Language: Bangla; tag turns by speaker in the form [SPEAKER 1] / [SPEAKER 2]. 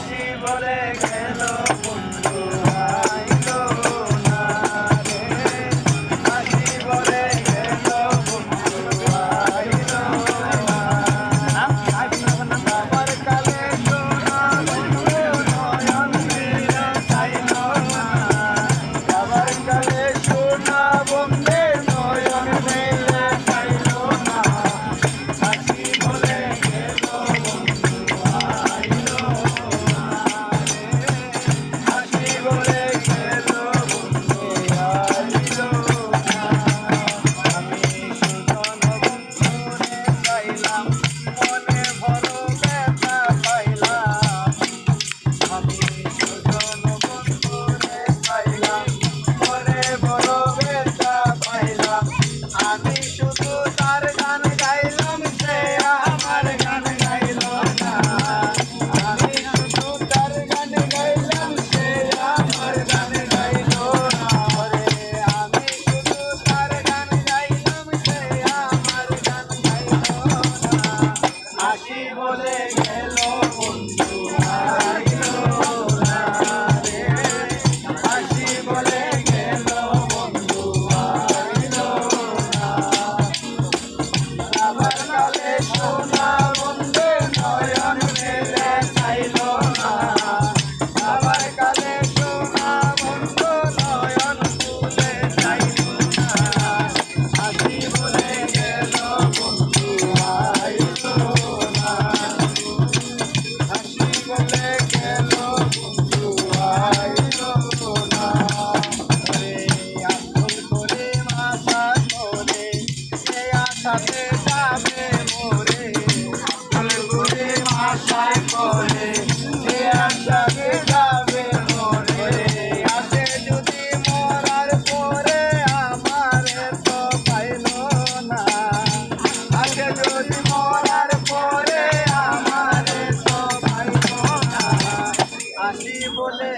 [SPEAKER 1] হাসি বলে গেল। আসি বলে গেল বন্ধু। বলে